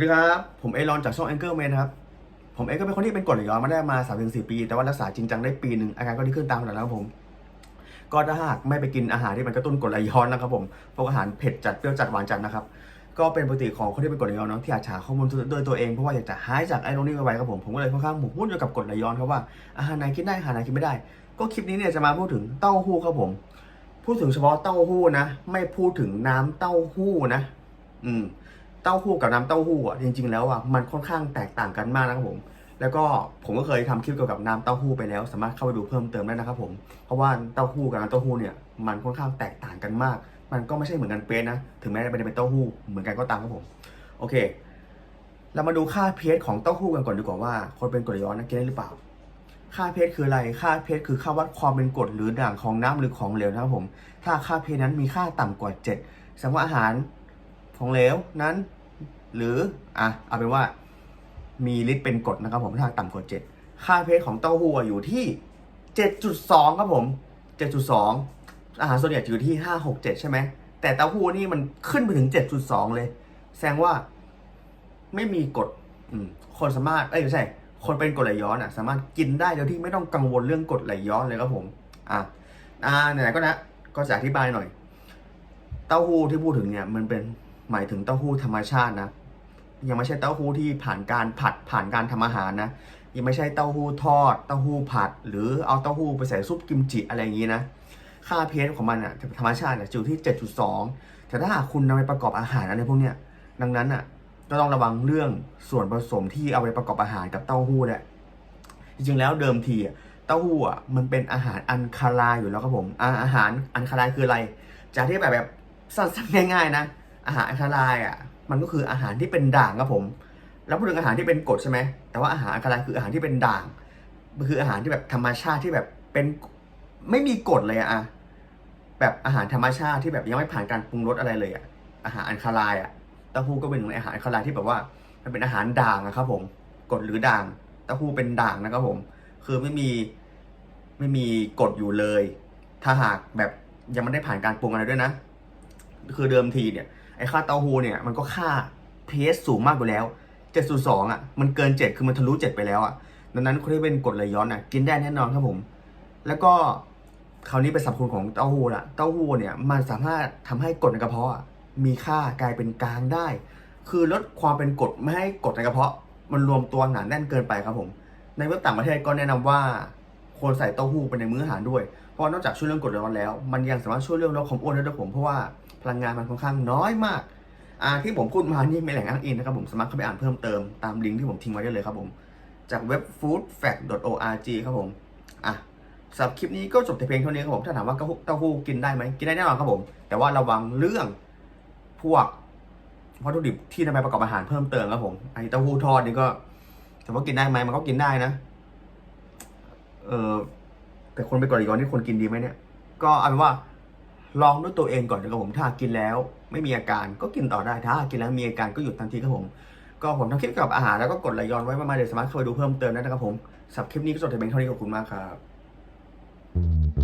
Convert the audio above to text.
วัสดีครับ ผมเอรอนจากช่อง Anchor Man ครับ ผมเองก็เป็นคนที่เป็นกรดไหลย้อนมาได้มา3าถึงสปี แต่ว่ารักษาจริงจังได้ปีหนึ่งอาการก็ดีขึ้นตามขนาดแล้วครับผม ก็ถ้าหากไม่ไปกินอาหารที่มันกระตุ้นกรดไหลย้อนนะครับผมพวกอาหารเผ็ดจัดเปรี้ยวจัดหวานจัดนะครับ ก็เป็นปกติของคนที่เป็นกรดไหลย้อนเนาะที่อาจจะหาข้อมูลด้วยตัวเองเพราะว่าอยากจะหายจากไอ้ตรงนี้ไวครับผมผมก็เลยค่อนข้างหมกมุ่นอยู่กับกรดไหลย้อนครับว่าอาหารไหนกินได้อาหารไหนกินไม่ได้ ก็คลิปนี้เนี่ยจะมาพูดถึงเต้าหู้ครับผม พูดถึงเฉพาะเต้าหู้นะ ไม่พูดถึงน้ำเต้าหู้นะ อืม เต้าหู้กับน้ำเต้าหู้อะจริง ๆ แล้วอะมันค่อนข้างแตกต่างกันมากนะครับผม แล้วก็ผมก็เคยทำคลิปเกี่ยวกับน้ำเต้าหู้ไปแล้ว สามารถเข้าไปดูเพิ่มเติมได้นะครับผมเพราะว่าเต้าหู้กับน้ำเต้าหู้เนี่ยมันค่อนข้างแตกต่างกันมาก มันก็ไม่ใช่เหมือนกันเป๊ะนะถึงแม้จะเป็นเต้าหู้เหมือนกันก็ตามครับผมโอเค เรามาดูค่าเพชของเต้าหู้กันก่อนดีกว่าว่า คนเป็นกรดย้อนนะกินได้หรือเปล่า ค่าเพชคืออะไร ค่าเพชคือค่าวัดความเป็นกรดหรือด่างของน้ำหรือของเหลวนะครับผม ถ้าค่าเพนั้นมีค่าต่ำกว่า 7แสดงว่าอาหาร ของเหลวนั้น หรืออะเอาเป็นว่ามีฤทธิ์เป็นกรดนะครับผมถ้าต่ำกว่า7ค่าเพชของเต้าหู้อยู่ที่ 7.2 ครับผม 7.2 อาหารส่วนใหญ่อยู่ที่ 5 6 7 ใช่ไหม แต่เต้าหู้นี่มันขึ้นไปถึง 7.2 เลย แสดงว่าไม่มีกรดคนสามารถ เอ้ยไม่ใช่ คนเป็นกรดไหลย้อนอะ สามารถกินได้โดยที่ไม่ต้องกังวลเรื่องกรดไหลย้อนเลยครับผม อะอ่าไหนๆก็นะ ก็จะอธิบายหน่อย เต้าหู้ที่พูดถึงเนี่ยมันเป็น หมายถึงเต้าหู้ธรรมชาตินะ ยังไม่ใช่เต้าหู้ที่ผ่านการผัดผ่านการทำอาหารนะ ยังไม่ใช่เต้าหู้ทอด เต้าหู้ผัด หรือเอาเต้าหู้ไปใส่ซุปกิมจิอะไรอย่างนี้นะ ค่าเพชของมันอะธรรมชาติเนี่ยอยู่ที่ 7.2 แต่ถ้าหากคุณนำไปประกอบอาหารอะไรพวกเนี้ย ดังนั้นอะก็ต้องระวังเรื่องส่วนผสมที่เอาไปประกอบอาหารกับเต้าหู้เนี่ยจริงๆแล้วเดิมทีเต้าหู้อะมันเป็นอาหารอันคาราอยู่แล้วครับผมอาอาหารอันคาราคืออะไรจากที่แบบแบบสั้นๆง่ายๆนะ อาหารอันคาราอะ มันก็คืออาหารที่เป็นด่างครับผม แล้วพูดถึงอาหารที่เป็นกรดใช่ไหมแต่ว่าอาหารอันคาราคืออาหารที่เป็นด่าง มันคืออาหารที่แบบธรรมชาติที่แบบเป็นไม่มีกรดเลยอะอะแบบอาหารธรรมชาติที่แบบยังไม่ผ่านการปรุงรสอะไรเลยอะอาหารอันคาราอะเต้าหู้ก็เป็นหนึ่งในอาหารอันคาราที่แบบว่า มันเป็นอาหารด่างอะครับ ผมกรดหรือด่างเต้าหู้เป็นด่างนะครับผม คือไม่มีไม่มีกรดอยู่เลย ถ้าหากแบบยังไม่ได้ผ่านการปรุงอะไรด้วยนะ คือเดิมทีเนี่ย ไอ้ค่าเต้าหู้เนี่ยมันก็ค่า pH สูงมากอยู่แล้ว7.2อะมันเกิน 7 คือมันทะลุ 7 ไปแล้วอะดังนั้นคนที่เป็นกรดไหลย้อนอะกินได้แน่นอนครับผม แล้วก็คราวนี้เป็นสรรพคุณของเต้าหู้ละเต้าหู้เนี่ยมันสามารถทำให้กรดในกระเพาะมีค่ากลายเป็นกลางได้ คือลดความเป็นกรดไม่ให้กรดในกระเพาะ มันรวมตัวหนาแน่นเกินไปครับผม ในเว็บต่างประเทศก็แนะนำว่าควรใส่เต้าหู้ไปในมื้ออาหารด้วย เพราะนอกจากช่วยเรื่องกรดไหลย้อนแล้ว มันยังสามารถช่วยเรื่องลดความอ้วนได้ด้วยผมเพราะว่า พลังงานมันค่อนข้างน้อยมากอ่าที่ผมพูดมานี่ไม่แหล่งอ้างอิงนะครับผมสามารถเข้าไปอ่านเพิ่มเติมตามลิงก์ที่ผมทิ้งไว้ได้เลยครับผม จากเว็บ foodfact.org ครับผมอะสำหรับคลิปนี้ก็จบแต่เพียงเท่านี้ครับผมถ้าถามว่าเต้าหู้เต้าหู้กินได้ไหมกินได้แน่นอนครับผม แต่ว่าระวังเรื่องพวกวัตถุดิบที่นำไปประกอบอาหารเพิ่มเติมครับผมไอ้เต้าหู้ทอดนี่ก็ถามว่ากินได้ไหมมันก็กินได้นะเออแต่คนไปก่อนอีกก่อนนี่คนกินดีไหมเนี่ย ก็เอาเป็นว่า ลองด้วยตัวเองก่อนนะครับผมถ้ากินแล้วไม่มีอาการก็กินต่อได้ถ้ากินแล้วมีอาการก็หยุดทันทีครับผม ก็ผมทำคลิปเกี่ยวกับอาหารแล้วก็กดไหลย้อนไว้ประมาณเดี๋ยวสามารถเข้าไปดูเพิ่มเติมได้นะครับผมสำหรับคลิปนี้ก็จบแต่เพียงเท่านี้ขอบคุณมากครับ